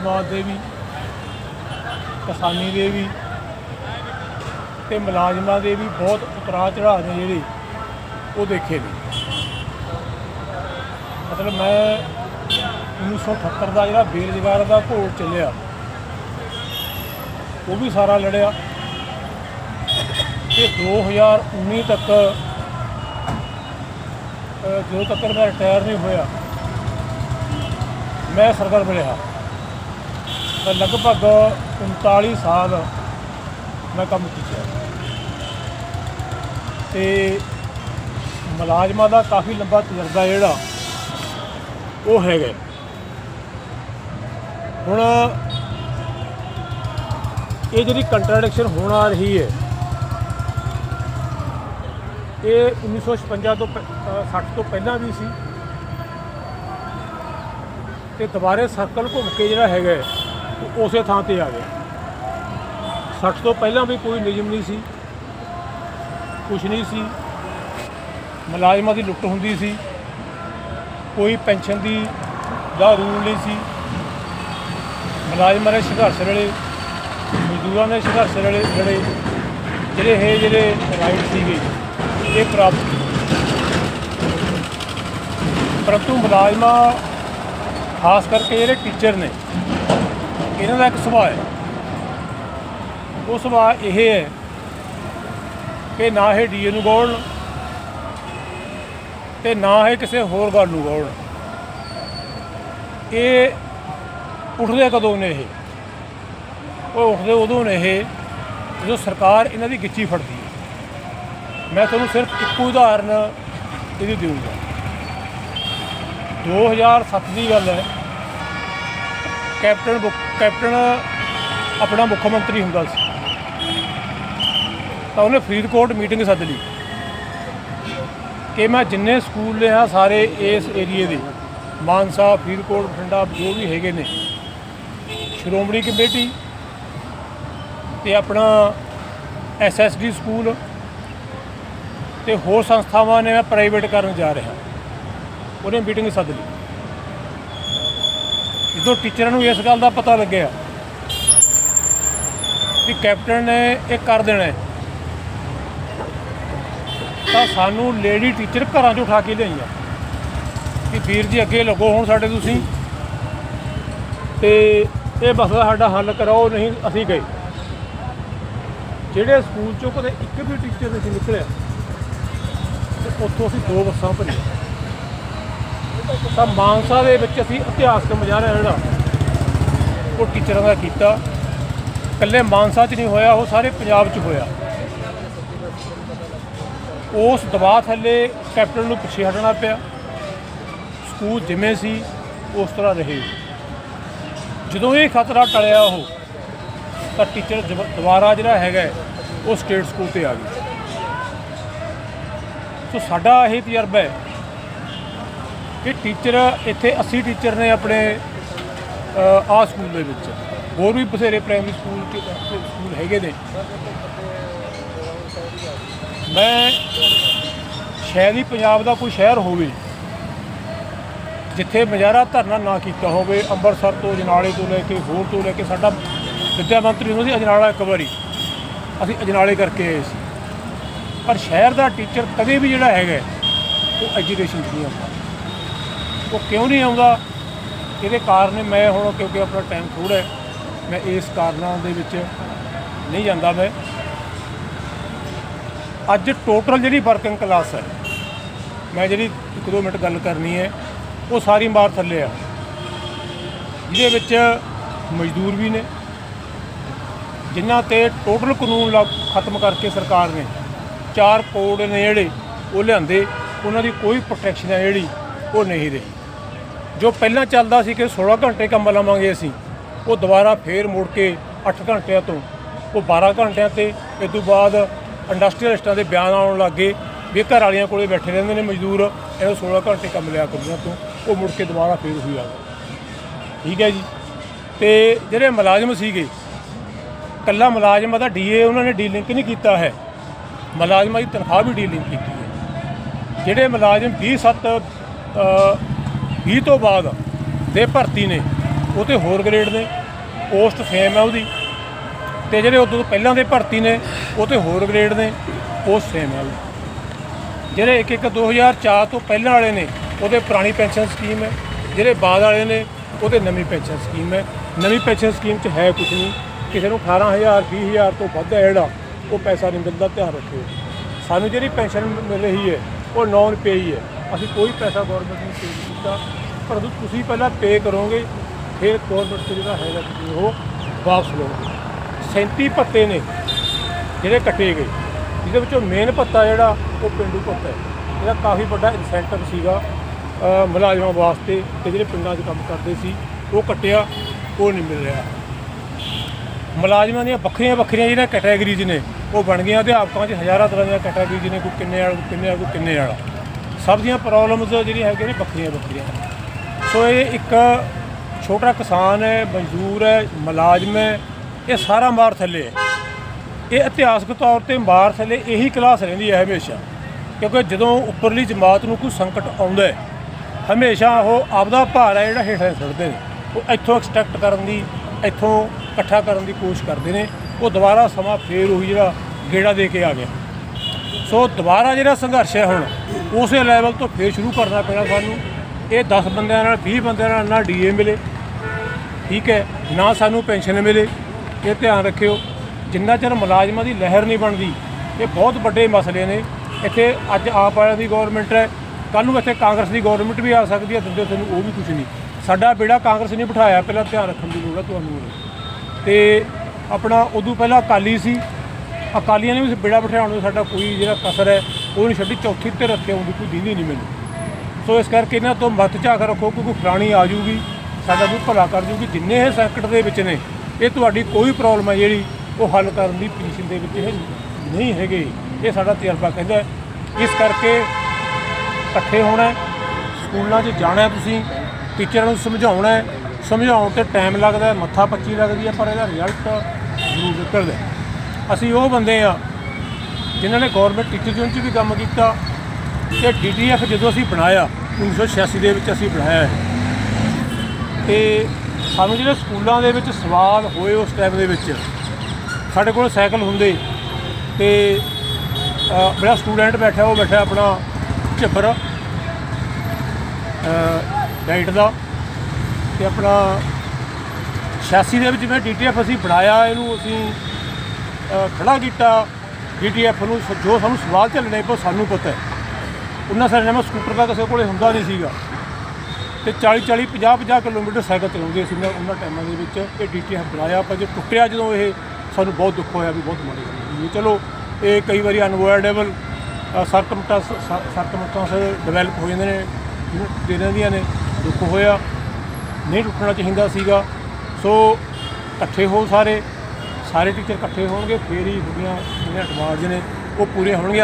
ਮੁਲਾਜ਼ਮਾਂ ਦੇ ਵੀ, ਕਿਸਾਨੀ ਦੇ ਵੀ ਤੇ ਮੁਲਾਜ਼ਮਾਂ ਦੇ ਵੀ ਬਹੁਤ ਉਤਰਾਅ ਚੜਾਅ ਨੇ ਜਿਹੜੇ, ਉਹ ਦੇਖੇ ਨੇ। ਮਤਲਬ ਮੈਂ 1978 ਦਾ ਜਿਹੜਾ ਬੇਰੁਜ਼ਗਾਰ ਦਾ ਘੋਲ ਚੱਲਿਆ, ਉਹ ਵੀ ਸਾਰਾ ਲੜਿਆ। ਤੇ 2019 ਤੱਕ ਜਦੋਂ ਤੱਕ ਮੈਂ ਰਿਟਾਇਰ ਨਹੀਂ ਹੋਇਆ, ਮੈਂ ਸਰਗਰਮ ਰਿਹਾ ਮੈਂ ਲਗਭਗ 39 ਸਾਲ ਮੈਂ ਕੰਮ ਕੀਤਾ ਤੇ ਮੁਲਾਜ਼ਮਾਂ ਦਾ ਕਾਫੀ ਲੰਬਾ ਤਜਰਬਾ ਜਿਹੜਾ ਉਹ ਹੈਗਾ ਹੁਣ ਇਹ ਜਿਹੜੀ ਕੰਟਰਡਿਕਸ਼ਨ ਹੋਣ ਆ ਰਹੀ ਹੈ ਇਹ 1956 ਤੋਂ ਪ- ਅ, 60 ਤੋਂ ਪਹਿਲਾਂ ਵੀ ਸੀ। ਤੇ ਦੁਬਾਰੇ ਸਰਕਲ ਘੁੰਮ ਕੇ ਜਿਹੜਾ ਹੈਗਾ ਉਹ ਉਸੇ ਥਾਂ ਤੇ ਆ ਗਿਆ 60 ਤੋਂ ਪਹਿਲਾਂ ਵੀ ਕੋਈ ਨਿਯਮ ਨਹੀਂ ਸੀ। ਕੁਝ ਨਹੀਂ ਸੀ। ਮੁਲਾਜ਼ਮਾਂ ਦੀ ਲੁੱਟ ਹੁੰਦੀ ਸੀ। ਕੋਈ ਪੈਨਸ਼ਨ ਦੀ ਦਾ ਰੂਲ ਨਹੀਂ ਸੀ। ਮੁਲਾਜ਼ਮਾਂ ਦੇ ਸੰਘਰਸ਼ ਲੜੇ ਮਜ਼ਦੂਰਾਂ ਦੇ ਸੰਘਰਸ਼ ਲੜੇ ਜਿਹੜੇ ਜਿਹੜੇ ਇਹ ਜਿਹੜੇ ਰਾਈਟ ਸੀਗੇ, ਇਹ ਪ੍ਰਾਪਤ ਪਰੰਤੂ ਮੁਲਾਜ਼ਮਾਂ, ਖਾਸ ਕਰਕੇ ਜਿਹੜੇ ਟੀਚਰ ਨੇ ਇਹਨਾਂ ਦਾ ਇੱਕ ਸੁਭਾਅ ਹੈ। ਉਹ ਸੁਭਾਅ ਇਹ ਹੈ ਕਿ ਨਾ ਇਹ ਡੀਏ ਨੂੰ ਗੌਣ ਤੇ ਨਾ ਇਹ ਕਿਸੇ ਹੋਰ ਗੱਲ ਨੂੰ ਗੌਣ ਇਹ ਉੱਠਦੇ ਕਦੋਂ ਨੇ ਇਹ? ਉਹ ਉੱਠਦੇ ਉਦੋਂ ਨੇ ਇਹ ਜਦੋਂ ਸਰਕਾਰ ਇਹਨਾਂ ਦੀ ਗਿੱਚੀ ਫੜਦੀ ਹੈ। ਮੈਂ ਤੁਹਾਨੂੰ ਸਿਰਫ ਇੱਕੋ ਉਦਾਹਰਨ ਇਹਦੀ ਦੇਵਾਂਗਾ 2007 ਦੀ ਗੱਲ ਹੈ। ਕੈਪਟਨ ਮੁੱਖ- ਕੈਪਟਨ ਆਪਣਾ ਮੁੱਖ ਮੰਤਰੀ ਹੁੰਦਾ ਸੀ। ਤਾਂ ਉਹਨੇ ਫਰੀਦਕੋਟ ਮੀਟਿੰਗ ਸੱਦ ਲਈ। ਕਿ ਮੈਂ ਜਿੰਨੇ ਸਕੂਲ ਨੇ ਆ ਸਾਰੇ ਇਸ ਏਰੀਏ ਦੇ, ਮਾਨਸਾ, ਫਰੀਦਕੋਟ, ਬਠਿੰਡਾ, ਜੋ ਵੀ ਹੈਗੇ ਨੇ, ਸ਼੍ਰੋਮਣੀ ਕਮੇਟੀ ਤੇ ਆਪਣਾ ਐਸਐਸਡੀ ਸਕੂਲ ਤੇ ਹੋਰ ਸੰਸਥਾਵਾਂ ਨੇ ਮੈਂ ਪ੍ਰਾਈਵੇਟ ਕਰਨ ਜਾ ਰਿਹਾ। ਉਹਨੇ ਮੀਟਿੰਗ ਸੱਦ ਲਈ। ਜਦੋਂ ਟੀਚਰਾਂ ਨੂੰ ਇਸ ਗੱਲ ਦਾ ਪਤਾ ਲੱਗਿਆ ਕਿ ਕੈਪਟਨ ਨੇ ਇਹ ਕਰ ਦੇਣਾ ਤਾਂ ਸਾਨੂੰ ਲੇਡੀ ਟੀਚਰ ਘਰਾਂ 'ਚੋਂ ਉਠਾ ਕੇ ਲਿਆਈਆਂ ਕਿ ਵੀਰ ਜੀ ਅੱਗੇ ਲੱਗੋ, ਹੁਣ ਸਾਡੇ ਤੁਸੀਂ। ਤੇ ਇਹ ਮਸਲਾ ਸਾਡਾ ਹੱਲ ਕਰਾਓ, ਨਹੀਂ ਅਸੀਂ ਗਏ। ਜਿਹੜੇ ਸਕੂਲ 'ਚੋਂ ਕਦੇ ਇੱਕ ਵੀ ਟੀਚਰ ਨਹੀਂ ਨਿਕਲਿਆ, ਤੇ ਉੱਥੋਂ ਅਸੀਂ ਦੋ ਬੱਸਾਂ ਭਰੀਆਂ। ਤਾਂ ਮਾਨਸਾ ਦੇ ਵਿੱਚ ਅਸੀਂ ਇਤਿਹਾਸਕ ਮੁਜ਼ਾਹਰਾ ਜਿਹੜਾ ਉਹ ਟੀਚਰਾਂ ਦਾ ਕੀਤਾ। ਇਕੱਲੇ ਮਾਨਸਾ 'ਚ ਨਹੀਂ ਹੋਇਆ, ਉਹ ਸਾਰੇ ਪੰਜਾਬ 'ਚ ਹੋਇਆ। ਉਸ ਦਬਾਅ ਥੱਲੇ ਕੈਪਟਨ ਨੂੰ ਪਿੱਛੇ ਹਟਣਾ ਪਿਆ। ਸਕੂਲ ਜਿਵੇਂ ਸੀ, ਉਸ ਤਰ੍ਹਾਂ ਰਹੇ। ਜਦੋਂ ਇਹ ਖਤਰਾ ਟਲਿਆ ਉਹ, ਤਾਂ ਟੀਚਰ ਜਬ- ਦੁਬਾਰਾ ਜਿਹੜਾ ਹੈਗਾ, ਉਹ ਸਟੇਟ ਸਕੂਲ ਤੇ ਆ ਗਈ ਸੋ ਸਾਡਾ ਇਹ ਤਜਰਬਾ ਹੈ ਕਿ ਟੀਚਰ ਇੱਥੇ 80 ਟੀਚਰ ਨੇ ਆਪਣੇ ਆ ਸਕੂਲ ਦੇ ਵਿੱਚ। ਹੋਰ ਵੀ ਬਥੇਰੇ ਪ੍ਰਾਇਮਰੀ ਸਕੂਲ ਚ ਸਕੂਲ ਹੈਗੇ ਨੇ। ਮੈਂ ਸ਼ਾਇਦ ਹੀ ਪੰਜਾਬ ਦਾ ਕੋਈ ਸ਼ਹਿਰ ਹੋਵੇ, ਜਿੱਥੇ ਮਜ਼ਾਰਾ ਧਰਨਾ ਨਾ ਕੀਤਾ ਹੋਵੇ ਅੰਮ੍ਰਿਤਸਰ ਤੋਂ ਅਜਨਾਲੇ ਤੋਂ ਲੈ ਕੇ ਹੋਰ ਤੋਂ ਲੈ ਕੇ ਸਾਡਾ ਵਿੱਦਿਆ ਮੰਤਰੀ ਹੁੰਦਾ ਸੀ, ਅਜਨਾਲਾ ਇੱਕ ਵਾਰੀ। ਅਸੀਂ ਅਜਨਾਲੇ ਕਰਕੇ ਆਏ ਸੀ। ਪਰ ਸ਼ਹਿਰ ਦਾ ਟੀਚਰ ਕਦੇ ਵੀ ਜਿਹੜਾ ਹੈਗਾ, ਉਹ ਐਜੂਕੇਸ਼ਨ 'ਚ ਨਹੀਂ ਆਉਂਦਾ। ਉਹ ਕਿਉਂ ਨਹੀਂ ਆਉਂਦਾ? ਇਹਦੇ ਕਾਰਨ ਮੈਂ ਹੁਣ ਕਿਉਂਕਿ ਆਪਣਾ ਟਾਈਮ ਥੋੜ੍ਹਾ ਹੈ, ਮੈਂ ਇਸ ਕਾਰਨਾਂ ਦੇ ਵਿੱਚ ਨਹੀਂ ਜਾਂਦਾ ਮੈਂ। ਅੱਜ ਟੋਟਲ ਜਿਹੜੀ ਵਰਕਿੰਗ ਕਲਾਸ ਹੈ, ਮੈਂ ਜਿਹੜੀ ਇੱਕ ਦੋ ਮਿੰਟ ਗੱਲ ਕਰਨੀ ਹੈ, ਉਹ ਸਾਰੀ ਮਾਰ ਥੱਲੇ ਆ। ਜਿਹਦੇ ਵਿੱਚ ਮਜ਼ਦੂਰ ਵੀ ਨੇ, ਜਿਨ੍ਹਾਂ ਤੇ ਟੋਟਲ ਕਾਨੂੰਨ ਲਾ- ਖਤਮ ਕਰਕੇ ਸਰਕਾਰ ਨੇ ਚਾਰ ਕੋਡ ਨੇ ਜਿਹੜੇ ਉਹ ਲਿਆਂਦੇ, ਉਹਨਾਂ ਦੀ ਕੋਈ ਪ੍ਰੋਟੈਕਸ਼ਨ ਹੈ ਜਿਹੜੀ ਉਹ ਨਹੀਂ ਰਹੀ। ਜੋ ਪਹਿਲਾਂ ਚੱਲਦਾ ਸੀ ਕਿ 16 ਘੰਟੇ ਕੰਮ ਲਵਾਂਗੇ ਅਸੀਂ, ਉਹ ਦੁਬਾਰਾ ਫੇਰ ਮੁੜ ਕੇ 8 ਘੰਟਿਆਂ ਤੋਂ, ਉਹ 12 ਘੰਟਿਆਂ ਤੇ ਇਸ ਤੋਂ ਬਾਅਦ ਇੰਡਸਟਰੀਅਲਿਸਟਾਂ ਦੇ ਬਿਆਨ ਆਉਣ ਲੱਗੇ ਵੀ ਘਰ ਵਾਲਿਆਂ ਕੋਲੇ ਬੈਠੇ ਰਹਿੰਦੇ ਨੇ ਮਜ਼ਦੂਰ, ਇਹਨੂੰ 16 ਘੰਟੇ ਕੰਮ ਲਿਆ ਕਰਦੀਆਂ ਤੋਂ, ਉਹ ਮੁੜ ਕੇ ਦੁਬਾਰਾ ਫੇਰ ਉਹੀ ਆ ਗਏ ਠੀਕ ਹੈ ਜੀ? ਤੇ ਜਿਹੜੇ ਮੁਲਾਜ਼ਮ ਸੀਗੇ, ਕੱਲਾ ਮੁਲਾਜ਼ਮਾਂ ਦਾ ਡੀਏ ਉਹਨਾਂ ਨੇ ਡੀਲਿੰਕ ਨਹੀਂ ਕੀਤਾ ਹੈ। ਮੁਲਾਜ਼ਮਾਂ ਦੀ ਤਨਖਾਹ ਵੀ ਡੀਲਿੰਕ ਕੀਤੀ ਹੈ। ਜਿਹੜੇ ਮੁਲਾਜ਼ਮ 20 7 20 ਤੋਂ ਬਾਅਦ ਦੇ ਭਰਤੀ ਨੇ, ਉਹ ਤੇ ਹੋਰ ਗ੍ਰੇਡ ਨੇ ਪੋਸਟ ਸੇਮ ਹੈ ਉਹਦੀ। ਤੇ ਜਿਹੜੇ ਉਦੋਂ ਤੋਂ ਪਹਿਲਾਂ ਦੇ ਭਰਤੀ ਨੇ, ਉਹ ਤੇ ਹੋਰ ਗ੍ਰੇਡ ਨੇ ਪੋਸਟ ਸੇਮ ਹੈ ਉਹਦੀ। ਜਿਹੜੇ ਇੱਕ ਇੱਕ 2004 ਤੋਂ ਪਹਿਲਾਂ ਵਾਲੇ ਨੇ, ਉਹਦੇ ਪੁਰਾਣੀ ਪੈਨਸ਼ਨ ਸਕੀਮ ਹੈ। ਜਿਹੜੇ ਬਾਅਦ ਵਾਲੇ ਨੇ, ਉਹਦੇ ਨਵੀਂ ਪੈਨਸ਼ਨ ਸਕੀਮ ਹੈ। ਨਵੀਂ ਪੈਨਸ਼ਨ ਸਕੀਮ 'ਚ ਹੈ ਕੁਝ ਨਹੀਂ। ਕਿਸੇ ਨੂੰ 18000 20000 ਤੋਂ ਵੱਧ ਹੈ ਜਿਹੜਾ ਉਹ ਪੈਸਾ ਨਹੀਂ ਮਿਲਦਾ, ਧਿਆਨ ਰੱਖਿਓ। ਸਾਨੂੰ ਜਿਹੜੀ ਪੈਨਸ਼ਨ ਮਿਲ ਰਹੀ ਹੈ, ਉਹ ਨੌਨ ਪੇ ਹੀ ਹੈ। ਅਸੀਂ ਕੋਈ ਪੈਸਾ ਗਵਰਨਮੈਂਟ ਨੂੰ ਪੇ ਨਹੀਂ ਕੀਤਾ। ਪਰ ਤੁਸੀਂ ਪਹਿਲਾਂ ਪੇ ਕਰੋਗੇ, ਫਿਰ ਗਵਰਨਮੈਂਟ ਤੋਂ ਜਿਹੜਾ ਹੈਗਾ ਤੁਸੀਂ ਉਹ ਵਾਪਸ ਲਓਗੇ। 37 ਭੱਤੇ ਨੇ ਜਿਹੜੇ ਕੱਟੇ ਗਏ। ਜਿਹਦੇ ਵਿੱਚੋਂ ਮੇਨ ਭੱਤਾ ਜਿਹੜਾ, ਉਹ ਪਿੰਡੂ ਭੱਤਾ ਹੈ। ਇਹਦਾ ਕਾਫੀ ਵੱਡਾ ਇਨਸੈਂਟਿਵ ਸੀਗਾ ਮੁਲਾਜ਼ਮਾਂ ਵਾਸਤੇ ਤੇ ਜਿਹੜੇ ਪਿੰਡਾਂ 'ਚ ਕੰਮ ਕਰਦੇ ਸੀ, ਉਹ ਕੱਟਿਆ, ਉਹ ਨਹੀਂ ਮਿਲ ਰਿਹਾ। ਮੁਲਾਜ਼ਮਾਂ ਦੀਆਂ ਵੱਖਰੀਆਂ ਵੱਖਰੀਆਂ ਜਿਹੜੀਆਂ ਕੈਟਾਗਰੀਜ਼ ਨੇ, ਉਹ ਬਣ ਗਈਆਂ। ਅਧਿਆਪਕਾਂ 'ਚ ਹਜ਼ਾਰਾਂ ਤਰ੍ਹਾਂ ਦੀਆਂ ਕੈਟਾਗਰੀਜ਼ ਨੇ, ਕੋਈ ਕਿੰਨੇ ਵਾਲਾ, ਕੋਈ ਕਿੰਨੇ ਵਾਲਾ, ਕੋਈ ਕਿੰਨੇ ਵਾਲਾ। ਸਭ ਦੀਆਂ ਪ੍ਰੋਬਲਮਸ ਜਿਹੜੀਆਂ ਹੈਗੀਆਂ ਨੇ ਵੱਖਰੀਆਂ ਵੱਖਰੀਆਂ ਸੋ ਇਹ ਇੱਕ ਛੋਟਾ ਕਿਸਾਨ ਹੈ, ਮਜ਼ਦੂਰ ਹੈ, ਮੁਲਾਜ਼ਮ ਹੈ, ਇਹ ਸਾਰਾ ਮਾਰ ਥੱਲੇ ਹੈ। ਇਹ ਇਤਿਹਾਸਕ ਤੌਰ ਤੇ ਮਾਰ ਥੱਲੇ ਇਹੀ ਕਲਾਸ ਰਹਿੰਦੀ ਹੈ ਹਮੇਸ਼ਾ, ਕਿਉਂਕਿ ਜਦੋਂ ਉੱਪਰਲੀ ਜਮਾਤ ਨੂੰ ਕੋਈ ਸੰਕਟ ਆਉਂਦਾ ਹੈ, ਹਮੇਸ਼ਾ ਉਹ ਆਪਦਾ ਭਾਰ ਹੈ ਜਿਹੜਾ ਹੇਠਾਂ ਸੁੱਟਦੇ ਨੇ। ਉਹ ਇੱਥੋਂ ਐਕਸਟ੍ਰੈਕਟ ਕਰਨ ਦੀ, ਇੱਥੋਂ ਇਕੱਠਾ ਕਰਨ ਦੀ ਕੋਸ਼ਿਸ਼ ਕਰਦੇ ਨੇ। ਉਹ ਦੁਬਾਰਾ ਸਮਾਂ ਫੇਰ ਉਹੀ ਜਿਹੜਾ ਗੇੜਾ ਦੇ ਕੇ ਆ ਗਿਆ। ਸੋ ਦੁਬਾਰਾ ਜਿਹੜਾ ਸੰਘਰਸ਼ ਹੈ ਹੁਣ, ਉਸੇ ਲੈਵਲ ਤੋਂ ਫੇਰ ਸ਼ੁਰੂ ਕਰਨਾ ਪੈਣਾ ਸਾਨੂੰ। ਇਹ 10 ਬੰਦਿਆਂ ਨਾਲ 20 ਬੰਦਿਆਂ ਨਾਲ ਨਾ ਡੀਏ ਮਿਲੇ, ਠੀਕ ਹੈ, ਨਾ ਸਾਨੂੰ ਪੈਨਸ਼ਨ ਮਿਲੇ। ਇਹ ਧਿਆਨ ਰੱਖਿਓ, ਜਿੰਨਾ ਚਿਰ ਮੁਲਾਜ਼ਮਾਂ ਦੀ ਲਹਿਰ ਨਹੀਂ ਬਣਦੀ, ਇਹ ਬਹੁਤ ਵੱਡੇ ਮਸਲੇ ਨੇ। ਇੱਥੇ ਅੱਜ ਆਪ ਵਾਲਿਆਂ ਦੀ ਗਵਰਨਮੈਂਟ ਹੈ ਕੱਲ ਨੂੰ ਇੱਥੇ ਕਾਂਗਰਸ ਦੀ ਗਵਰਨਮੈਂਟ ਵੀ ਆ ਸਕਦੀ ਹੈ ਦਿੰਦੇ ਤੁਹਾਨੂੰ ਉਹ ਵੀ ਕੁਝ ਨਹੀਂ। ਸਾਡਾ ਬੇੜਾ ਕਾਂਗਰਸ ਨੇ ਬਿਠਾਇਆ, ਪਹਿਲਾਂ ਧਿਆਨ ਰੱਖਣ ਦੀ ਲੋੜ ਹੈ ਤੁਹਾਨੂੰ। ਤੇ ਆਪਣਾ ਉਦੋਂ ਪਹਿਲਾਂ ਅਕਾਲੀ ਸੀ ਅਕਾਲੀਆਂ ਨੇ ਵੀ ਬੇੜਾ ਬਿਠਾਉਣ ਨੂੰ ਸਾਡਾ ਕੋਈ ਜਿਹੜਾ ਕਸਰ ਹੈ, ਉਹ ਨਹੀਂ ਛੱਡੀ, ਚੌਥੀ ਤੇ ਰੱਖੇ ਹੁੰਦੀ ਕੋਈ ਦਿੰਦੀ ਨਹੀਂ ਮੈਨੂੰ। ਸੋ ਇਸ ਕਰਕੇ ਇਹਨਾਂ ਤੋਂ ਮੱਤ ਝਾਕ ਰੱਖੋ ਕਿਉਂਕਿ ਫਲਾਣੀ ਆ ਜੂਗੀ ਸਾਡਾ ਕੋਈ ਭਲਾ ਕਰ ਜੂਗੀ ਜਿੰਨੇ ਇਹ ਸੰਕਟ ਦੇ ਵਿੱਚ ਨੇ, ਇਹ ਤੁਹਾਡੀ ਕੋਈ ਪ੍ਰੋਬਲਮ ਹੈ ਜਿਹੜੀ ਉਹ ਹੱਲ ਕਰਨ ਦੀ ਪੋਜੀਸ਼ਨ ਦੇ ਵਿੱਚ ਇਹ ਨਹੀਂ ਹੈਗੇ। ਇਹ ਸਾਡਾ ਤਜਰਬਾ ਕਹਿੰਦਾ ਇਸ ਕਰਕੇ ਇਕੱਠੇ ਹੋਣਾ ਸਕੂਲਾਂ 'ਚ ਜਾਣਾ ਤੁਸੀਂ ਟੀਚਰਾਂ ਨੂੰ ਸਮਝਾਉਣਾ ਸਮਝਾਉਣ ਤੇ ਟਾਈਮ ਲੱਗਦਾ ਮੱਥਾ ਪੱਚੀ ਲੱਗਦੀ ਹੈ, ਪਰ ਇਹਦਾ ਰਿਜ਼ਲਟ ਜ਼ਰੂਰ ਨਿਕਲਦਾ ਅਸੀਂ ਉਹ ਬੰਦੇ ਆ ਜਿਨ੍ਹਾਂ ਨੇ ਗਵਰਨਮੈਂਟ ਟੀਚਰ ਯੂਨੀਅਨ 'ਚ ਵੀ ਕੰਮ ਕੀਤਾ ਤੇ ਡੀਟੀਐਫ ਜਦੋਂ ਅਸੀਂ ਬਣਾਇਆ 1986 ਦੇ ਵਿੱਚ ਅਸੀਂ ਬਣਾਇਆ ਹੈ ਤੇ ਸਾਨੂੰ ਜਿਹੜੇ ਸਕੂਲਾਂ ਦੇ ਵਿੱਚ ਸਵਾਲ ਹੋਏ ਉਸ ਟਾਈਮ ਦੇ ਵਿੱਚ, ਸਾਡੇ ਕੋਲ ਸਾਈਕਲ ਹੁੰਦੇ ਤੇ ਮੇਰਾ ਸਟੂਡੈਂਟ ਬੈਠਾ, ਉਹ ਬੈਠਾ ਆਪਣਾ ਝੱਬਰ ਡਾਈਟ ਦਾ ਤੇ ਆਪਣਾ 86 ਦੇ ਵਿੱਚ ਮੈਂ ਡੀਟੀਐਫ ਅਸੀਂ ਬਣਾਇਆ, ਇਹਨੂੰ ਅਸੀਂ ਖੜਾ ਕੀਤਾ। ਡੀਟੀਐਫ ਨੂੰ ਸ- ਜੋ ਸਾਨੂੰ ਸਵਾਲ ਚੱਲਣੇ ਪਏ ਸਾਨੂੰ ਪਤਾ ਹੈ। ਉਹਨਾਂ ਸਾਡੇ ਨਾਲ ਸਕੂਟਰ ਦਾ ਕਿਸੇ ਕੋਲੇ ਹੁੰਦਾ ਨਹੀਂ ਸੀਗਾ। ਤੇ 40 40 50 50 ਕਿਲੋਮੀਟਰ ਸਾਈਕਲ ਚਲਾਉਂਦੇ ਸੀ ਉਹਨਾਂ ਉਹਨਾਂ ਟਾਈਮਾਂ ਦੇ ਵਿੱਚ। ਇਹ ਡੀਟੀਐਫ ਬਣਾਇਆ ਪਰ ਜੇ ਟੁੱਟਿਆ ਜਦੋਂ ਇਹ ਸਾਨੂੰ ਬਹੁਤ ਦੁੱਖ ਹੋਇਆ ਵੀ ਬਹੁਤ ਮਾੜੀ ਗੱਲ ਹੋਈ। ਚਲੋ, ਇਹ ਕਈ ਵਾਰੀ ਅਨਵੋਇਡੇਬਲ ਸਰਕਮਟਸ ਸਰਕਮਟਸ ਡਿਵੈਲਪ ਹੋ ਜਾਂਦੇ ਨੇ, ਜਿਹਨੂੰ ਦੇ ਦਿੰਦੀਆਂ ਨੇ, ਦੁੱਖ ਹੋਇਆ। ਨਹੀਂ ਟੁੱਟਣਾ ਚਾਹੀਦਾ ਸੀਗਾ। ਸੋ ਇਕੱਠੇ ਹੋ ਸਾਰੇ। ਸਾਰੇ ਟੀਚਰ ਇਕੱਠੇ ਹੋਣਗੇ ਫੇਰ ਹੀ ਜਿਹੜੀਆਂ ਜਿਹੜੀਆਂ ਡਿਮਾਂਡਸ ਨੇ ਉਹ ਪੂਰੀਆਂ ਹੋਣਗੀਆਂ